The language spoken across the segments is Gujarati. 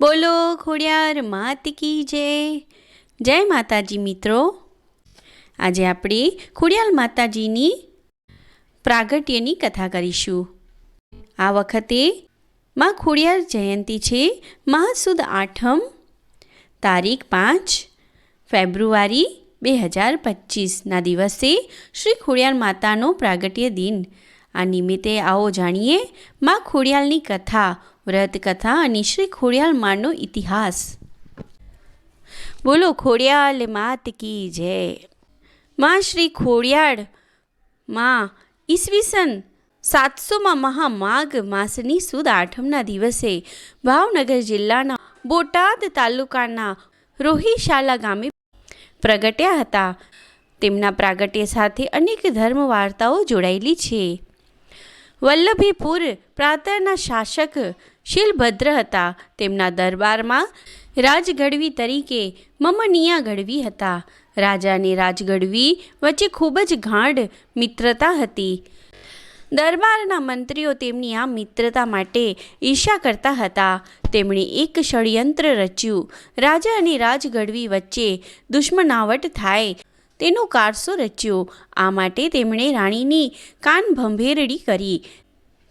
બોલો ખોડિયાર માત કી જય. જય માતાજી મિત્રો. આજે આપણે ખોડિયાર માતાજીની પ્રાગટ્યની કથા કરીશું. આ વખતે માં ખોડિયાર જયંતિ છે મહાસુદ આઠમ તારીખ પાંચ ફેબ્રુઆરી બે હજાર પચીસના દિવસે શ્રી ખોડિયાર માતાનો પ્રાગટ્ય દિન. આ નિમિત્તે આવો જાણીએ માં ખોડિયાલની કથા વ્રત કથા અને શ્રી ખોડિયાલ માનો ઇતિહાસ. બોલો, ખોડિયાલ માત કી જય? માં શ્રી ખોડિયાળ, માં ઈસવીસન સાતસોમાં મહામાઘ માસની સુદ આઠમના દિવસે ભાવનગર જિલ્લાના બોટાદ તાલુકાના રોહિશાલા ગામે પ્રગટ્યા હતા. તેમના પ્રાગટ્ય સાથે અનેક ધર્મ વાર્તાઓ જોડાયેલી છે. વલ્લભીપુર પ્રાંતના શાસક શીલભદ્ર હતા. તેમના દરબારમાં રાજગઢવી તરીકે મમનિયા ગઢવી હતા. રાજાની રાજગઢવી વચ્ચે ખૂબ જ ગાઢ મિત્રતા હતી. દરબારના મંત્રીઓ તેમની આ મિત્રતા માટે ઈર્ષા કરતા હતા. તેમણે એક ષડયંત્ર રચ્યું. રાજા અને રાજગઢવી વચ્ચે દુશ્મનાવટ થાય તેનો કારસો રચ્યો. આ માટે તેમણે રાણીની કાન ભંભેરડી કરી.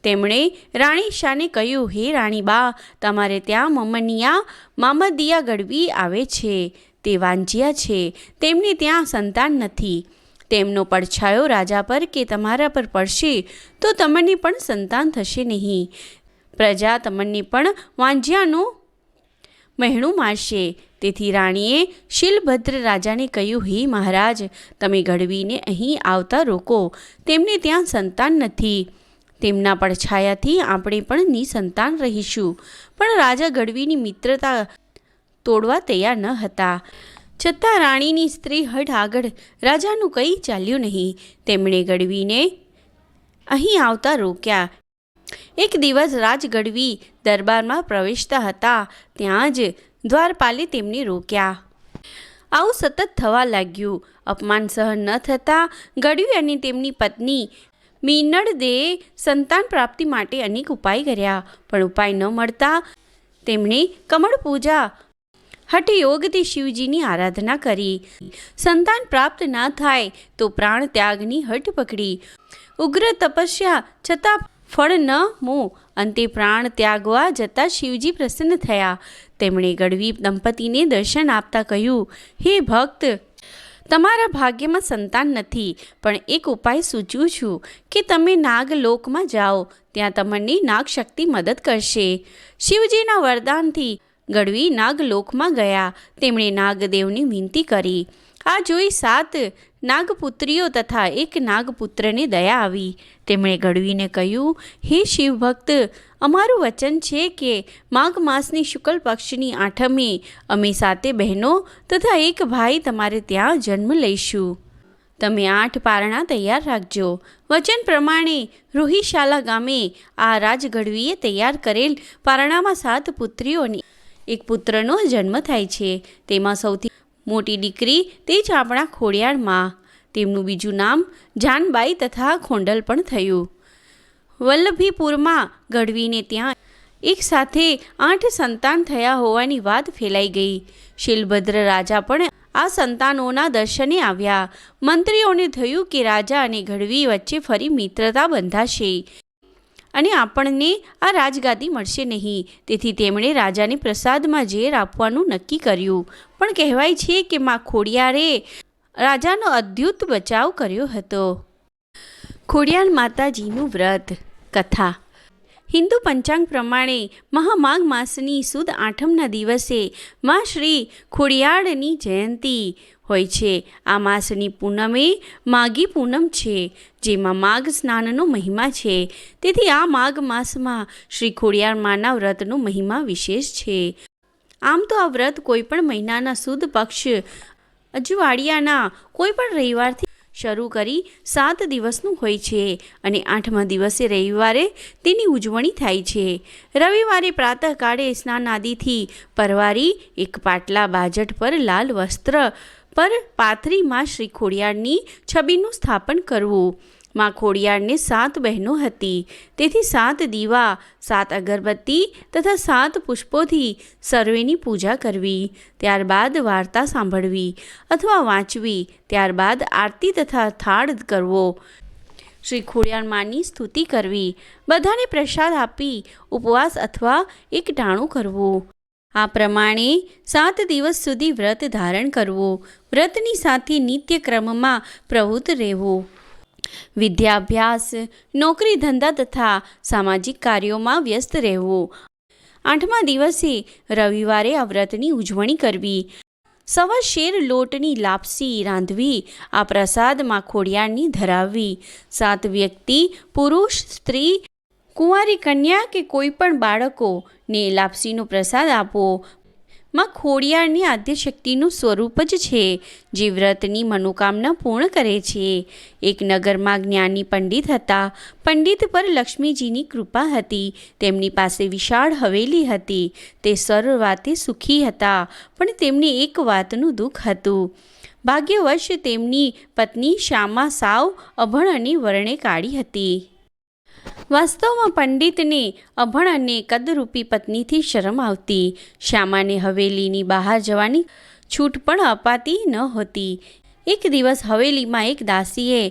તેમણે રાણી શાને કહ્યું, હે રાણીબા, તમારે ત્યાં મમનિયા મામદિયા ગઢવી આવે છે. તે વાંજિયા છે. તેમને ત્યાં સંતાન નથી. તેમનો પડછાયો રાજા પર કે તમારા પર પડશે, તો તમને પણ સંતાન થશે નહીં. પ્રજા તમને પણ વાંજ્યાનું મહેણું મારશે. તેથી રાણીએ શીલભદ્ર રાજાને કહ્યું, હે મહારાજ, તમે ગઢવીને અહીં આવતા રોકો. તેમને ત્યાં સંતાન નથી. તેમના પડછાયાથી આપણે પણ નિસંતાન રહીશું. પણ રાજા ગઢવીની મિત્રતા તોડવા તૈયાર ન હતા. છતાં રાણીની સ્ત્રી હઠ આગળ રાજાનું કંઈ ચાલ્યું નહીં. તેમણે ગઢવીને અહીં આવતા રોક્યા. એક દિવસ રાજગઢવી દરબારમાં પ્રવેશતા હતા. ત્યાં જ દ્વારપાલે તેમને રોક્યા. આવું સતત થવા લાગ્યું. અપમાન સહન ન થતાં ગઢવી અને તેમની પત્ની મીનળદે સંતાન પ્રાપ્તિ માટે અનેક ઉપાય કર્યા, પણ ઉપાય ન મળતા તેમણે કમળ પૂજા હઠ યોગથી શિવજીની આરાધના કરી. સંતાન પ્રાપ્ત ના થાય તો પ્રાણ ત્યાગની હઠ પકડી. ઉગ્ર તપસ્યા છતાં ફળ ન મો, અંતે પ્રાણ ત્યાગવા જતાં શિવજી પ્રસન્ન થયા. તેમણે ગઢવી દંપતીને દર્શન આપતા કહ્યું, હે ભક્ત, તમારા ભાગ્યમાં સંતાન નથી, પણ એક ઉપાય સૂચવું છું કે તમે નાગલોકમાં જાઓ, ત્યાં તમને નાગશક્તિ મદદ કરશે. શિવજીના વરદાનથી ગઢવી નાગલોકમાં ગયા. તેમણે નાગદેવની વિનંતી કરી, આ જોઈ સાત નાગપુત્રીઓ તથા એક નાગપુત્રને દયા આવી. તેમણે ગઢવીને કહ્યું, હે શિવભક્ત, અમારું વચન છે કે માઘ માસની શુક્લ પક્ષની આઠમે અમે સાતે બહેનો તથા એક ભાઈ તમારે ત્યાં જન્મ લઈશું. તમે આઠ પારણા તૈયાર રાખજો. વચન પ્રમાણે રોહિશાલા ગામે આ રાજગઢવીએ તૈયાર કરેલ પારણામાં સાત પુત્રીઓની, એક પુત્રનો જન્મ થાય છે. તેમાં સૌથી મોટી દીકરી તે જ આપણા ખોડિયારમાં. તેમનું બીજું નામ જાનબાઈ તથા ખોંડલ પણ થયું. વલ્લભીપુરમાં ગઢવીને ત્યાં એક સાથે આઠ સંતાન થયા હોવાની વાત ફેલાઈ ગઈ. શીલભદ્ર રાજા પણ આ સંતાનોના દર્શને આવ્યા. મંત્રીઓને થયું કે રાજા અને ગઢવી વચ્ચે ફરી મિત્રતા બંધાશે. અને આપણને આ રાજગાદી મળશે નહીં. તેથી તેમણે રાજાને પ્રસાદમાં ઝેર આપવાનું નક્કી કર્યું. પણ કહેવાય છે કે માં ખોડિયારે રાજાનો અદ્ભુત બચાવ કર્યો હતો. ખોડિયાર માતાજીનું વ્રત, કથા હિન્દુ પંચાંગ પ્રમાણે મહામાઘ માસની સુદ આઠમના દિવસે માં શ્રી ખોડિયાળની જયંતિ હોય છે. આ માસની પૂનમે માઘી પૂનમ છે, જેમાં માઘ સ્નાનનો મહિમા છે. તેથી આ માઘ માસમાં શ્રી ખોડિયાર માના વ્રતનો મહિમા વિશેષ છે. આમ તો આ વ્રત કોઈપણ મહિનાના સુદ પક્ષ અજવાળિયાના કોઈપણ રવિવારથી શરૂ કરી સાત દિવસનું હોય છે અને આઠમા દિવસે રવિવારે તેની ઉજવણી થાય છે. રવિવારે પ્રાતઃકાળે સ્નાન આદિથી પરવારી એક પાટલા બાજટ પર લાલ વસ્ત્ર પર પાથરીમાં શ્રી ખોડિયારની છબીનું સ્થાપન કરવું. માં ખોડિયારને સાત બહેનો હતી. તેથી સાત દીવા, સાત અગરબત્તી તથા સાત પુષ્પોથી સર્વેની પૂજા કરવી, ત્યારબાદ વાર્તા સાંભળવી અથવા વાંચવી, ત્યારબાદ આરતી તથા થાળ કરવો. શ્રી ખોડિયાર માની સ્તુતિ કરવી, બધાને પ્રસાદ આપી, ઉપવાસ અથવા એક ટાણું કરવું. આ પ્રમાણે સાત દિવસ સુધી વ્રત ધારણ કરવું, વ્રતની સાથે નિત્યક્રમમાં પ્રવૃત્ત રહેવું. વિદ્યાભ્યાસ, નોકરી ધંધા તથા સામાજિક કાર્યોમાં વ્યસ્ત રહેવું. આઠમા દિવસે રવિવારે આ વ્રતની ઉજવણી કરવી. સવા શેર લોટની લાપસી રાંધવી, આ પ્રસાદમાં ખોડિયારની ધરાવવી. સાત વ્યક્તિ, પુરુષ, સ્ત્રી, કુંવારી કન્યા કે કોઈ પણ બાળકોને લાપસીનો પ્રસાદ આપવો. માં ખોડિયારની આદ્યશક્તિનું સ્વરૂપ જ છે. જે વ્રતની મનોકામના પૂર્ણ કરે છે. એક નગરમાં જ્ઞાની પંડિત હતા. પંડિત પર લક્ષ્મીજીની કૃપા હતી. તેમની પાસે વિશાળ હવેલી હતી. તે સર્વ સુખી હતા, પણ તેમને એક વાતનું દુઃખ હતું. ભાગ્યવશ તેમની પત્ની શ્યામા સાવ અભણ અને વર્ણે કાઢી હતી. વાસ્તવમાં પંડિતને અભણ અને કદરૂપી પત્નીથી શરમ આવતી. શ્યામાને હવેલીની બહાર જવાની છૂટ પણ અપાતી ન હતી. એક દિવસ હવેલીમાં એક દાસીએ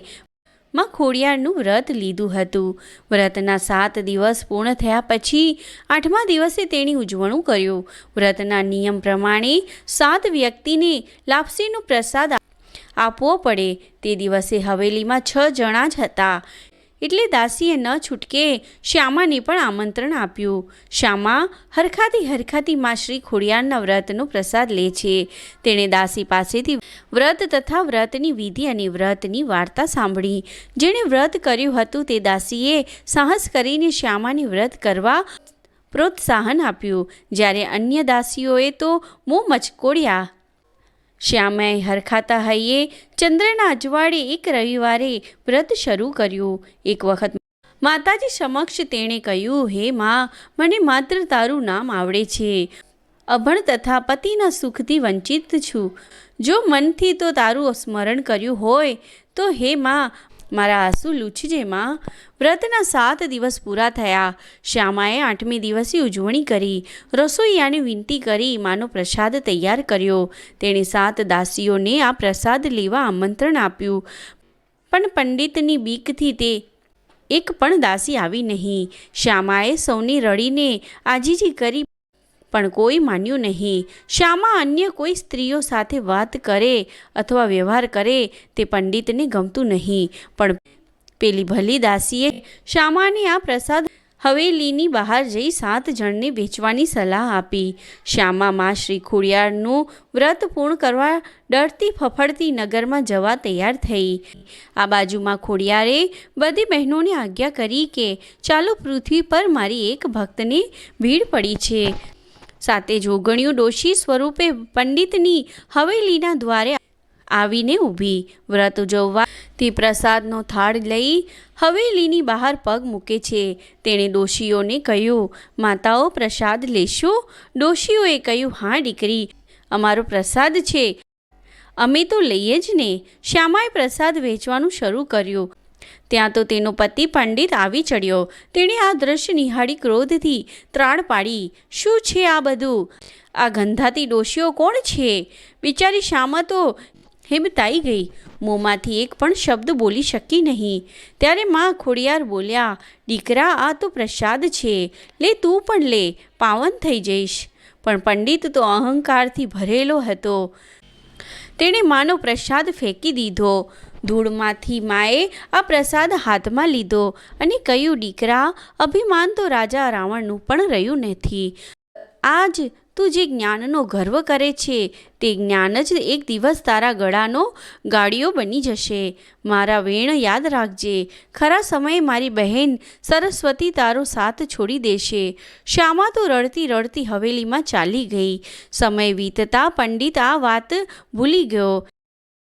માં ખોડિયારનું વ્રત લીધું હતું. વ્રતના સાત દિવસ પૂર્ણ થયા પછી આઠમા દિવસે તેણી ઉજવણું કર્યું. વ્રતના નિયમ પ્રમાણે સાત વ્યક્તિને લાપસીનો પ્રસાદ આપવો પડે. તે દિવસે હવેલીમાં છ જણા જ હતા. એટલે દાસીએ ન છૂટકે શ્યામાને પણ આમંત્રણ આપ્યું. શ્યામા હરખાતી હરખાતી માં શ્રી ખોડિયારના વ્રતનો પ્રસાદ લે છે. તેણે દાસી પાસેથી વ્રત તથા વ્રતની વિધિ અને વ્રતની વાર્તા સાંભળી. જેણે વ્રત કર્યું હતું તે દાસીએ સાહસ કરીને શ્યામાને વ્રત કરવા પ્રોત્સાહન આપ્યું. જ્યારે અન્ય દાસીઓએ તો મોં મચકોડ્યા. શ્યામાએ હરખાતા હૈયે ચંદ્રના અજવાળે એક રવિવારે વ્રત શરૂ કર્યું. એક વખત માતાજી સમક્ષ તેણે કહ્યું, હે માં, મને માત્ર તારું નામ આવડે છે. અભણ તથા પતિના સુખથી વંચિત છું. જો મનથી તો તારું સ્મરણ કર્યું હોય, તો હે માં મારા આંસુ લૂછજે માં. વ્રતના સાત દિવસ પૂરા થયા. શ્યામાએ આઠમી દિવસે ઉજવણી કરી. રસોઈયાને વિનંતી કરી માનો પ્રસાદ તૈયાર કર્યો. તેણે સાત દાસીઓને આ પ્રસાદ લેવા આમંત્રણ આપ્યું. પણ પંડિતની બીકથી તે એક પણ દાસી આવી નહીં. શ્યામાએ સૌને રડીને આજીજી કરી પણ કોઈ માન્યું નહીં. શામાં અન્ય કોઈ સ્ત્રીઓ સાથે વાત કરે અથવા વ્યવહાર કરે તે પંડિતને ગમતું નહીં. પણ પેલી ભલી દાસીએ શ્યામાને આ પ્રસાદ હવેલીની બહાર જઈ સાત જણને વેચવાની સલાહ આપી. શ્યામા મા શ્રી ખોડિયારનું વ્રત પૂર્ણ કરવા ડરતી ફફડતી નગરમાં જવા તૈયાર થઈ. આ બાજુમાં ખોડિયારે બધી બહેનોને આજ્ઞા કરી કે, ચાલો પૃથ્વી પર મારી એક ભક્તને ભીડ પડી છે. સાથે જોગણ્યું ડોશી સ્વરૂપે પંડિતની હવેલીના દ્વારે આવીને ઊભી. વ્રત ઉજવવાથી પ્રસાદનો થાળ લઈ હવેલીની બહાર પગ મૂકે છે. તેણે ડોશીઓને કહ્યું, માતાઓ, પ્રસાદ લેશો? ડોશીઓએ કહ્યું, હા, દીકરી, અમારો પ્રસાદ છે. અમે તો લઈએ જ ને. શ્યામાએ પ્રસાદ વેચવાનું શરૂ કર્યું. ત્યાં તો તેનો પતિ પંડિત આવી ચડ્યો. તેણે આ દ્રશ્ય નિહાળી ક્રોધથી ત્રાણ પાડી. શું છે આ બધું? આ ગંધાતી ડોશીઓ કોણ છે? બિચારી શામાં તો હિમતાઈ ગઈ. મોંમાંથી એક પણ શબ્દ બોલી શકી નહીં. ત્યારે માં ખોડિયાર બોલ્યા, દીકરા, આ તો પ્રસાદ છે. લે તું પણ લે, પાવન થઈ જઈશ. પણ પંડિત તો અહંકારથી ભરેલો હતો. તેણે માનો પ્રસાદ ફેંકી દીધો. ધૂળમાંથી માએ આ પ્રસાદ હાથમાં લીધો અને કહ્યું, દીકરા, અભિમાન તો રાજા રાવણનું પણ રહ્યું નથી. આજ તું જે જ્ઞાનનો ગર્વ કરે છે, તે જ્ઞાન જ એક દિવસ તારા ગળાનો ગાડીઓ બની જશે. મારા વેણ યાદ રાખજે, ખરા સમયે મારી બહેન સરસ્વતી તારો સાથ છોડી દેશે. શ્યામા તો રડતી રડતી હવેલીમાં ચાલી ગઈ. સમય વીતતા પંડિત આ વાત ભૂલી ગયો.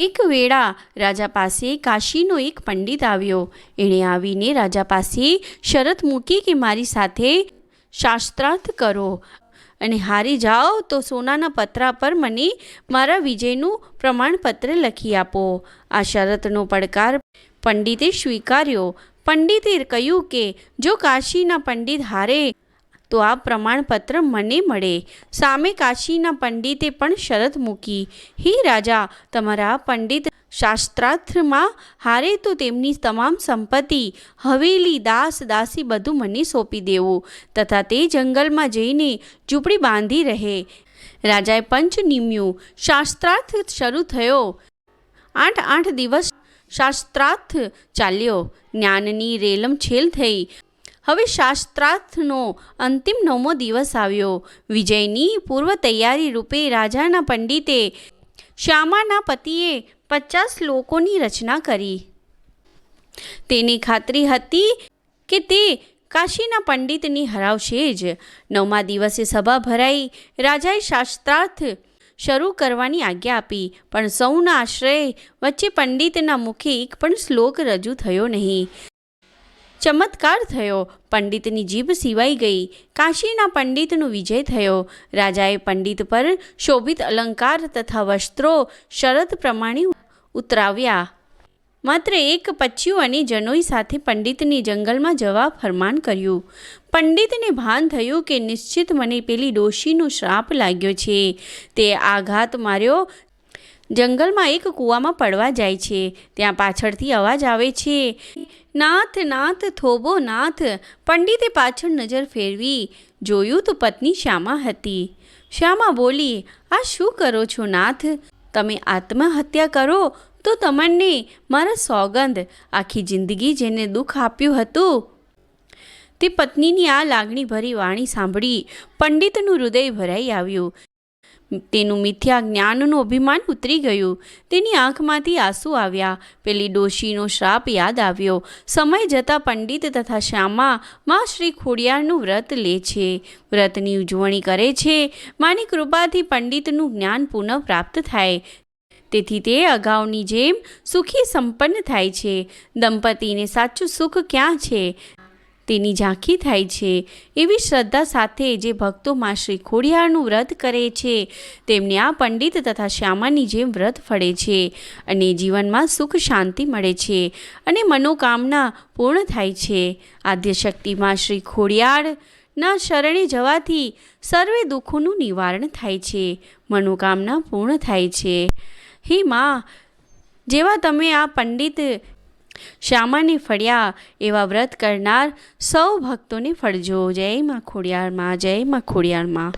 એક વેળા રાજા પાસે કાશીનો એક પંડિત આવ્યો. એણે આવીને રાજા પાસે શરત મૂકી કે મારી સાથે શાસ્ત્રાર્થ કરો અને હારી જાઓ તો સોનાના પતરા પર મને મારા વિજયનું પ્રમાણપત્ર લખી આપો. આ શરતનો પડકાર પંડિતે સ્વીકાર્યો. પંડિતે કહ્યું કે, જો કાશીના પંડિત હારે તો આ પ્રમાણપત્ર મને મળે. સામે કાશીના પંડિતે પણ શરત મૂકી. હી રાજા, તમારા પંડિત શાસ્ત્રાર્થમાં હારે તો તેમની તમામ સંપત્તિ, હવેલી, દાસ, દાસી બધું મને સોંપી દેવું તથા તે જંગલમાં જઈને ઝૂંપડી બાંધી રહે. રાજાએ પંચ નિમ્યું. શાસ્ત્રાર્થ શરૂ થયો. આઠ આઠ દિવસ શાસ્ત્રાર્થ ચાલ્યો. જ્ઞાનની રેલમ છેલ થઈ. હવે શાસ્ત્રાર્થનો અંતિમ નવમો દિવસ આવ્યો. વિજયની પૂર્વ તૈયારી રૂપે રાજાના પંડિતે શ્યામાના પતિએ પચાસ લોકોની રચના કરી. તેની ખાતરી હતી કે તે કાશીના પંડિતની હરાવશે જ. નવમા દિવસે સભા ભરાઈ. રાજાએ શાસ્ત્રાર્થ શરૂ કરવાની આજ્ઞા આપી. પણ સૌના આશ્રય વચ્ચે પંડિતના મુખે એક પણ શ્લોક રજૂ થયો નહીં. ચમત્કાર થયો. પંડિતની જીભ સિવાઈ ગઈ. કાશીના પંડિતનો વિજય થયો. રાજાએ પંડિત પર શોભિત અલંકાર તથા વસ્ત્રો શરત પ્રમાણે ઉતરાવ્યા. માત્ર એક પચ્યું અને જનોઈ સાથે પંડિતને જંગલમાં જવા ફરમાન કર્યું. પંડિતને ભાન થયું કે નિશ્ચિત મને પેલી ડોશીનો શ્રાપ લાગ્યો છે. તે આઘાત માર્યો. જંગલમાં એક કૂવામાં પડવા જાય છે. ત્યાં પાછળથી અવાજ આવે છે. નાથ નાથ થોબો નાથ, પંડિતે પાછળ નજર ફેરવી, જોયું તો પત્ની શ્યામા હતી. શ્યામા બોલી, આ શું કરો છો નાથ? તમે આત્મહત્યા કરો તો તમને મારા સોગંદ, આખી જિંદગી જેને દુઃખ આપ્યું હતું. તે પત્નીની આ લાગણીભરી વાણી સાંભળી પંડિતનું હૃદય ભરાઈ આવ્યું. તેનું મિથ્યા જ્ઞાનનું અભિમાન ઉતરી ગયું. તેની આંખમાંથી આંસુ આવ્યા. પેલી ડોશીનો શ્રાપ યાદ આવ્યો. સમય જતાં પંડિત તથા શ્યામા મા શ્રી ખોડિયારનું વ્રત લે છે. વ્રતની ઉજવણી કરે છે. માની કૃપાથી પંડિતનું જ્ઞાન પુનઃ પ્રાપ્ત થાય. તેથી તે અગાઉની જેમ સુખી સંપન્ન થાય છે. દંપતીને સાચું સુખ ક્યાં છે? તેની ઝાંખી થાય છે. એવી શ્રદ્ધા સાથે જે ભક્તોમાં શ્રી ખોડિયારનું વ્રત કરે છે, તેમને આ પંડિત તથા શ્યામાની જેમ વ્રત ફળે છે અને જીવનમાં સુખ શાંતિ મળે છે અને મનોકામના પૂર્ણ થાય છે. આદ્યશક્તિમાં શ્રી ખોડિયારના શરણે જવાથી સર્વે દુઃખોનું નિવારણ થાય છે, મનોકામના પૂર્ણ થાય છે. હે માં, જેવા તમે આ પંડિત શ્યામાને ફળ્યા એવા વ્રત કરનાર સૌ ભક્તોને ફળજો. જય માં ખોડિયારમાં જય માં ખોડિયારમાં